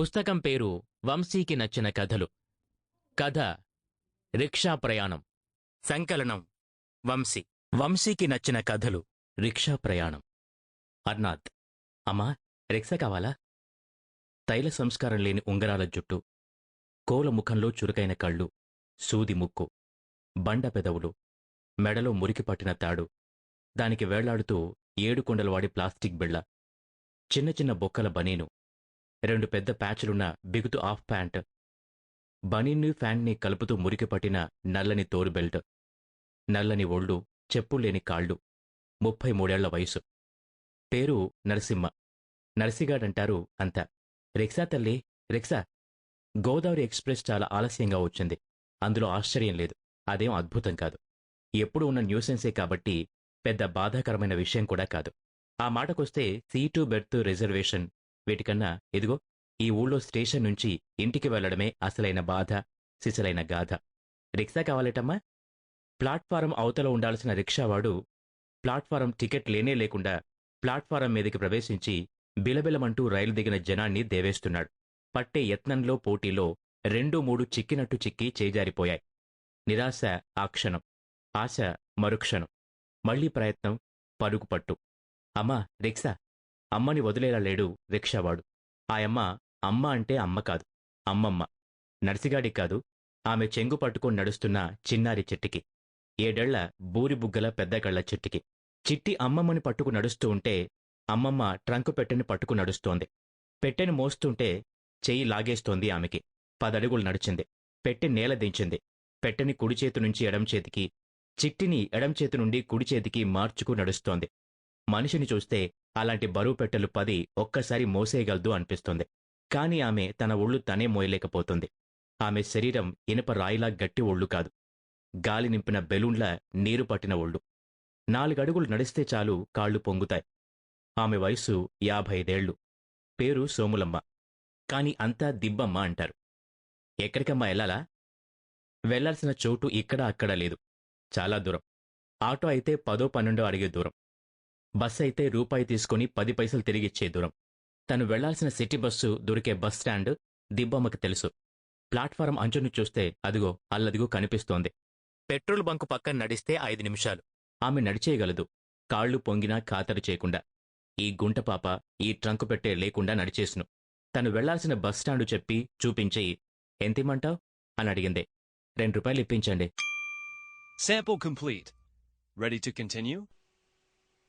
పుస్తకం పేరు వంశీకి నచ్చిన కథలు. కథ రిక్షా ప్రయాణం. సంకలనం వంశీ. వంశీకి నచ్చిన కథలు. రిక్షా ప్రయాణం. అర్నాథ్. అమ్మా రిక్షా కావాలా? తైల సంస్కారం లేని ఉంగరాల జుట్టు. కోల ముఖంలో చురుకైన కళ్ళు. సూది ముక్కు. బండ పెదవులు. మెడలో మురికి పట్టిన తాడు. దానికి వేళ్ళాడుతూ ఏడుకొండలవాడి ప్లాస్టిక్ బిళ్ళ. చిన్న చిన్న బొక్కల బనీను. రెండు పెద్ద ప్యాచ్లున్న బిగుతు ఆఫ్ ప్యాంట్. బనీన్ని ఫ్యాంట్ని కలుపుతూ మురికి పట్టిన నల్లని తోరు బెల్ట్. నల్లని ఒళ్ళు చెప్పులేని కాళ్ళు. ముప్పై మూడేళ్ళ వయసు పేరు నరసింహ. నరసిగాడంటారు అంత. రిక్సా తల్లి రిక్సా గోదావరి ఎక్స్ప్రెస్ చాలా ఆలస్యంగా వచ్చింది. అందులో ఆశ్చర్యం లేదు. అదేం అద్భుతం కాదు. ఎప్పుడు ఉన్న న్యూసెన్సే కాబట్టి పెద్ద బాధాకరమైన విషయం కూడా కాదు. ఆ మాటకొస్తే సీటు బెర్త్ రిజర్వేషన్ వీటికన్నా ఇదిగో ఈ ఊళ్ళో స్టేషన్ నుంచి ఇంటికి వెళ్ళడమే అసలైన బాధ సిసలైన గాథ రిక్షా కావాలటమ్మా? ప్లాట్ఫారం అవతల ఉండాల్సిన రిక్షావాడు ప్లాట్ఫారం టికెట్ లేనే లేకుండా ప్లాట్ఫారం మీదకి ప్రవేశించి బిలబిలమంటూ రైలు దిగిన జనాన్ని దేవేస్తున్నాడు. పట్టే యత్నంలో పోటీలో రెండు మూడు చిక్కినట్టు చిక్కి చేజారిపోయాయి. నిరాశ ఆ క్షణం ఆశ మరుక్షణం. మళ్ళీ ప్రయత్నం పరుగుపట్టు అమ్మా రిక్షా! అమ్మని వదిలేలా లేడు రిక్షావాడు. ఆయమ్మ అమ్మ అంటే అమ్మ కాదు అమ్మమ్మ. నర్సిగాడి కాదు ఆమె చెంగు పట్టుకొని నడుస్తున్న చిన్నారి చెట్టుకి. ఏడేళ్ళ బూరిబుగ్గల పెద్ద కళ్ళ చెట్టుకి. చిట్టి అమ్మమ్మని పట్టుకు నడుస్తూ ఉంటే అమ్మమ్మ ట్రంకు పెట్టెని పట్టుకు నడుస్తోంది. పెట్టెని మోస్తుంటే చెయ్యి లాగేస్తోంది ఆమెకి. పదడుగులు నడిచింది. పెట్టె నేల దించింది. పెట్టెని కుడి చేతి నుంచి ఎడం చేతికి చిట్టిని ఎడం చేతి నుండి కుడి చేతికి మార్చుకు నడుస్తోంది. మనిషిని చూస్తే అలాంటి బరువు పెట్టెలు పది ఒక్కసారి మోసేయగలదు అనిపిస్తుంది. కాని ఆమె తన ఒళ్ళు తనే మోయలేకపోతుంది. ఆమె శరీరం ఇనప రాయిలా గట్టి ఒళ్ళు కాదు. గాలి నింపిన బెలూన్ల నీరు పట్టిన ఒళ్ళు. నాలుగడుగులు నడిస్తే చాలు కాళ్ళు పొంగుతాయి. ఆమె వయసు యాభై ఐదేళ్ళు పేరు సోములమ్మ. కాని అంతా దిబ్బమ్మ అంటారు. ఎక్కడికమ్మా వెళ్ళాలా వెళ్ళాల్సిన చోటు ఇక్కడ అక్కడ లేదు. చాలా దూరం. ఆటో అయితే పదో పన్నెండో అడిగే దూరం. బస్ అయితే రూపాయి తీసుకుని పది పైసలు తిరిగిచ్చే దూరం. తను వెళ్ళాల్సిన సిటీ బస్సు దొరికే బస్ స్టాండ్ దిబ్బమ్మకి తెలుసు. ప్లాట్ఫారం అంచును చూస్తే అదిగో అల్లదిగో కనిపిస్తోంది. పెట్రోల్ బంకు పక్కన నడిస్తే ఐదు నిమిషాలు. ఆమె నడిచేయగలదు. కాళ్ళు పొంగినా ఖాతరు చేయకుండా. ఈ గుంటపాప ఈ ట్రంకు పెట్టే లేకుండా నడిచేసును. తను వెళ్ళాల్సిన బస్ స్టాండు చెప్పి చూపించేయి ఎంతిమ్మంటావ్? అని అడిగింది. రెండు రూపాయలు ఇప్పించండి. Sample complete. Ready to continue?